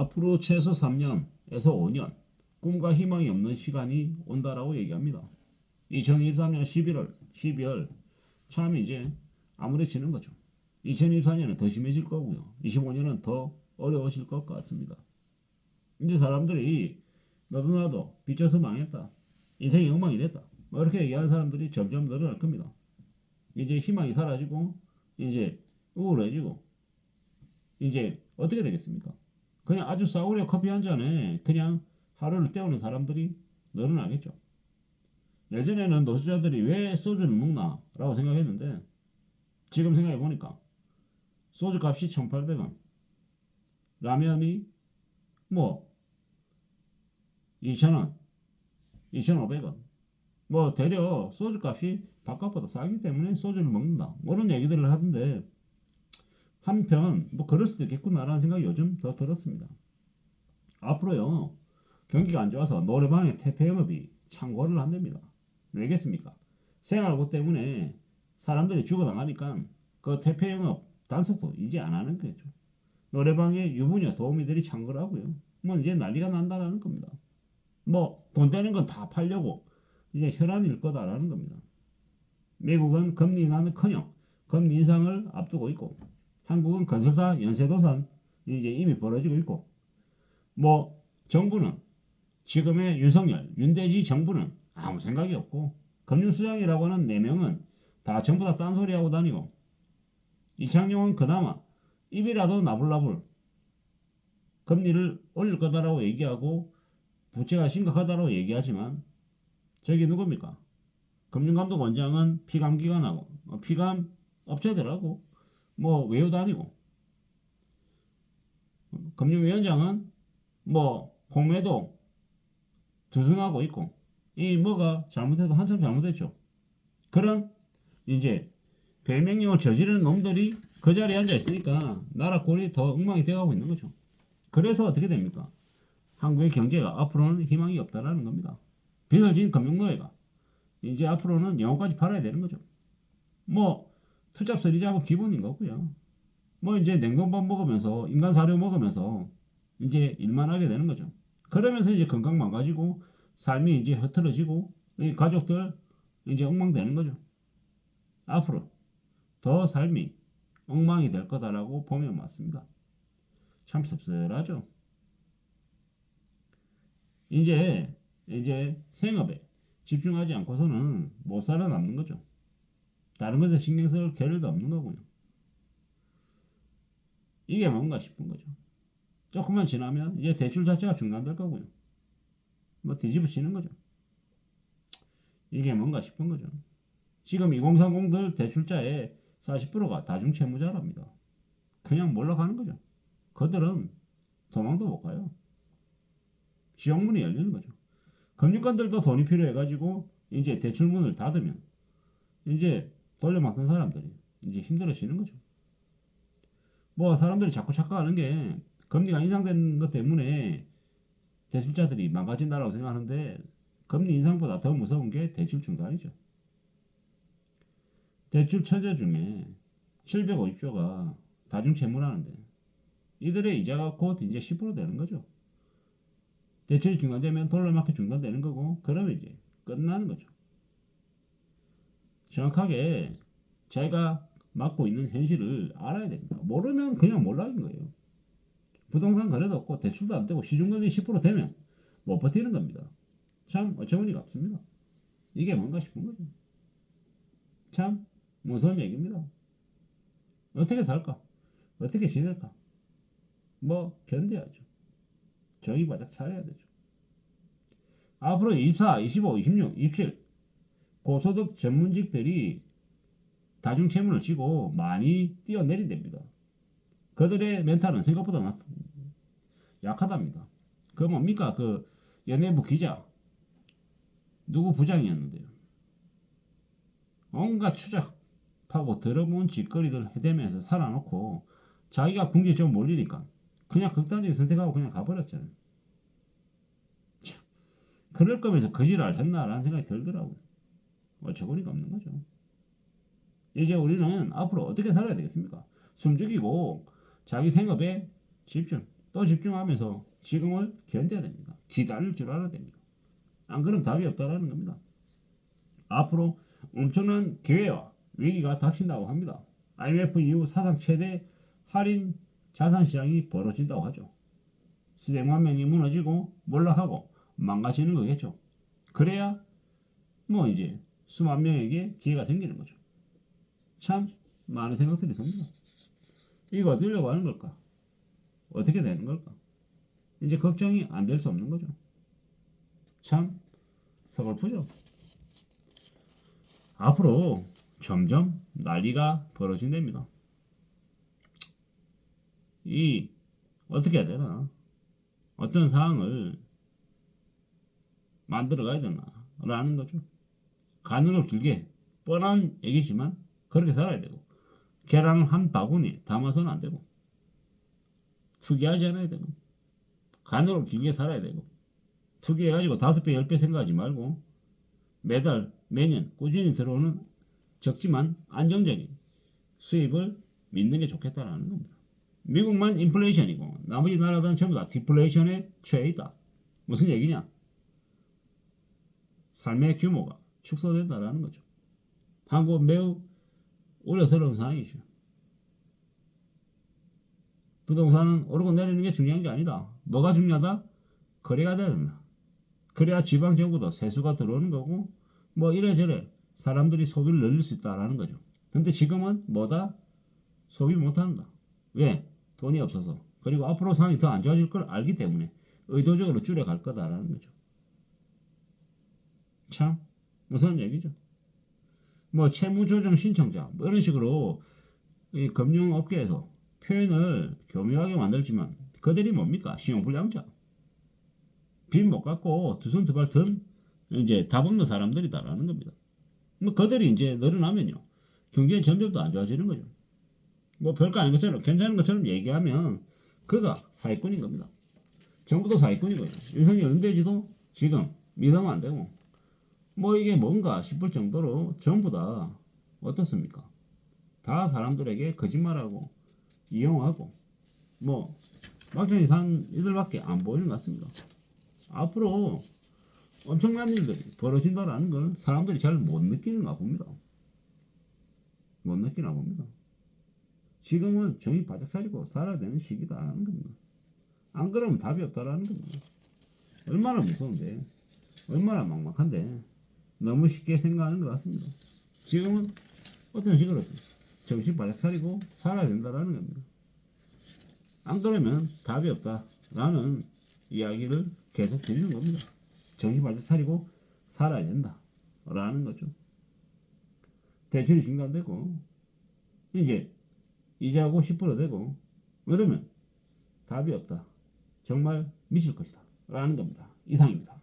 앞으로 최소 3년에서 5년 꿈과 희망이 없는 시간이 온다라고 얘기합니다. 2023년 11월, 12월 참 이제 아무래지는 거죠. 2024년은 더 심해질 거고요. 25년은 더 어려워질 것 같습니다. 이제 사람들이 너도 나도 빚져서 망했다. 인생이 엉망이 됐다. 뭐 이렇게 얘기하는 사람들이 점점 늘어날 겁니다. 이제 희망이 사라지고 이제 우울해지고 이제 어떻게 되겠습니까? 그냥 아주 싸구려 커피 한 잔에 그냥 하루를 때우는 사람들이 늘어나겠죠. 예전에는 노숙자들이 왜 소주를 먹나? 라고 생각했는데 지금 생각해 보니까 소주 값이 1,800원. 라면이 뭐 2,000원 2,500원. 뭐 대려 소주 값이 바깥보다 싸기 때문에 소주를 먹는다. 뭐 이런 얘기들을 하던데 한편 뭐 그럴 수도 있겠구나라는 생각이 요즘 더 들었습니다. 앞으로요 경기가 안 좋아서 노래방의 퇴폐 영업이 창궐을 한답니다. 왜겠습니까? 생활고 때문에 사람들이 죽어나가니까 그 퇴폐 영업 단속도 이제 안 하는 거죠. 노래방에 유부녀 도우미들이 창궐 하고요. 뭐 이제 난리가 난다라는 겁니다. 뭐 돈 되는 건 다 팔려고 이제 혈안일 거다라는 겁니다. 미국은 금리 인하는커녕 금리 인상을 앞두고 있고 한국은 건설사 연쇄도산 이제 이미 벌어지고 있고 뭐 정부는 지금의 윤석열 윤대지 정부는 아무 생각이 없고 금융수장이라고 하는 네 명은 다 전부 다 딴소리 하고 다니고 이창용은 그나마 입이라도 나불나불 금리를 올릴 거다라고 얘기하고 부채가 심각하다고 얘기하지만 저기 누굽니까? 금융감독원장은 피감기관하고 뭐 피감 업체들하고 뭐 외우 다니고 금융위원장은 뭐 공매도 두둔하고 있고 이 뭐가 잘못해도 한참 잘못했죠. 그런 이제 배명령을 저지르는 놈들이 그 자리에 앉아 있으니까 나라 꼴이 더 엉망이 되어가고 있는 거죠. 그래서 어떻게 됩니까? 한국의 경제가 앞으로는 희망이 없다라는 겁니다. 빚을 진 금융노예가 이제 앞으로는 영혼까지 팔아야 되는 거죠. 뭐 투잡 쓰리잡은 기본인 거고요. 뭐 이제 냉동밥 먹으면서 인간 사료 먹으면서 이제 일만 하게 되는 거죠. 그러면서 이제 건강 망가지고 삶이 이제 흐트러지고 이 가족들 이제 엉망되는 거죠. 앞으로 더 삶이 엉망이 될 거다라고 보면 맞습니다. 참 씁쓸하죠. 이제 이제 생업에 집중하지 않고서는 못 살아남는 거죠. 다른 것에 신경 쓸 겨를도 없는 거고요. 이게 뭔가 싶은 거죠. 조금만 지나면 이제 대출 자체가 중단될 거고요. 뭐 뒤집어지는 거죠. 이게 뭔가 싶은 거죠. 지금 2030들 대출자의 40%가 다중채무자랍니다. 그냥 몰락하는 거죠. 그들은 도망도 못 가요. 지옥문이 열리는 거죠. 금융권들도 돈이 필요해가지고 이제 대출문을 닫으면 이제 돌려막던 사람들이 이제 힘들어지는 거죠. 뭐 사람들이 자꾸 착각하는 게 금리가 인상된 것 때문에 대출자들이 망가진다라고 생각하는데 금리 인상보다 더 무서운 게 대출 중단이죠. 대출 처자 중에 750조가 다중채무라는데 이들의 이자가 곧 이제 10% 되는 거죠. 대출이 중단되면 돌려막기 중단되는 거고 그러면 이제 끝나는 거죠. 정확하게 자기가 맡고 있는 현실을 알아야 됩니다. 모르면 그냥 몰락인 거예요. 부동산 거래도 없고 대출도 안 되고 시중금리 10% 되면 못 버티는 겁니다. 참 어처구니가 없습니다. 이게 뭔가 싶은 거죠. 참 무서운 얘기입니다. 어떻게 살까? 어떻게 지낼까? 뭐 견뎌야죠. 정의 바짝 차려야 되죠. 앞으로 24, 25, 26, 27 고소득 전문직들이 다중채무를 지고 많이 뛰어내린답니다. 그들의 멘탈은 생각보다 낮, 약하답니다. 그 뭡니까? 그 연예부 기자 누구 부장이었는데요. 온갖 추잡하고 더러운 짓거리들 해대면서 살아놓고 자기가 궁지에 좀 몰리니까 그냥 극단적인 선택하고 그냥 가버렸잖아요. 참, 그럴 거면서 거지를 했나라는 생각이 들더라고요. 어처구니가 없는 거죠. 이제 우리는 앞으로 어떻게 살아야 되겠습니까? 숨죽이고 자기 생업에 집중, 또 집중하면서 지금을 견뎌야 됩니다. 기다릴 줄 알아야 됩니다. 안 그러면 답이 없다라는 겁니다. 앞으로 엄청난 기회와 위기가 닥친다고 합니다. IMF 이후 사상 최대 할인 자산 시장이 벌어진다고 하죠. 수백만 명이 무너지고 몰락하고 망가지는 거겠죠. 그래야 뭐 이제 수만 명에게 기회가 생기는 거죠. 참 많은 생각들이 듭니다. 이거 어디려고 하는 걸까? 어떻게 되는 걸까? 이제 걱정이 안 될 수 없는 거죠. 참 서글프죠. 앞으로 점점 난리가 벌어진답니다. 이 어떻게 해야 되나? 어떤 상황을 만들어 가야 되나 라는 거죠. 걸 길게 뻔한 얘기지만 그렇게 살아야 되고 계란을 한 바구니 담아서는 안 되고 투기하지 않아야 되고 걸 길게 살아야 되고 투기해가지고 다섯 배, 열 배 생각하지 말고 매달, 매년 꾸준히 들어오는 적지만 안정적인 수입을 믿는 게 좋겠다라는 겁니다. 미국만 인플레이션이고 나머지 나라들은 전부 다 디플레이션에 처해 있다. 무슨 얘기냐? 삶의 규모가 축소된다라는 거죠. 한국은 매우 우려스러운 상황이죠. 부동산은 오르고 내리는 게 중요한 게 아니다. 뭐가 중요하다? 거래가 돼야 된다. 그래야 지방 정부도 세수가 들어오는 거고 뭐 이래저래 사람들이 소비를 늘릴 수 있다라는 거죠. 근데 지금은 뭐다? 소비 못한다. 왜? 돈이 없어서. 그리고 앞으로 상황이 더 안 좋아질 걸 알기 때문에 의도적으로 줄여갈 거다라는 거죠. 참 무서운 얘기죠. 뭐 채무조정 신청자 뭐 이런 식으로 이 금융업계에서 표현을 교묘하게 만들지만 그들이 뭡니까? 신용불량자. 빚 못 갚고 두 손 두 발 든 이제 다 먹는 사람들이다라는 겁니다. 뭐 그들이 이제 늘어나면요. 경제는 점점 더안 좋아지는 거죠. 뭐 별거 아닌 것처럼 괜찮은 것처럼 얘기하면 그가 사기꾼인 겁니다. 정부도 사기꾼이고요. 윤석열 연대지도 지금 믿으면 안 되고 뭐 이게 뭔가 싶을 정도로 전부 다 어떻습니까? 다 사람들에게 거짓말하고 이용하고 뭐 막장 이상 이들밖에 안 보이는 것 같습니다. 앞으로 엄청난 일들이 벌어진다라는 걸 사람들이 잘 못 느끼는가 봅니다. 못 느끼나 봅니다. 지금은 정신 바짝 차리고 살아야 되는 시기다라는 겁니다. 안 그러면 답이 없다라는 겁니다. 얼마나 무서운데, 얼마나 막막한데, 너무 쉽게 생각하는 것 같습니다. 지금은 어떤 식으로 정신 바짝 차리고 살아야 된다라는 겁니다. 안 그러면 답이 없다라는 이야기를 계속 드리는 겁니다. 정신 바짝 차리고 살아야 된다라는 거죠. 대출이 중단되고 이제 이자하고 10% 되고 그러면 답이 없다. 정말 미칠 것이다. 라는 겁니다. 이상입니다.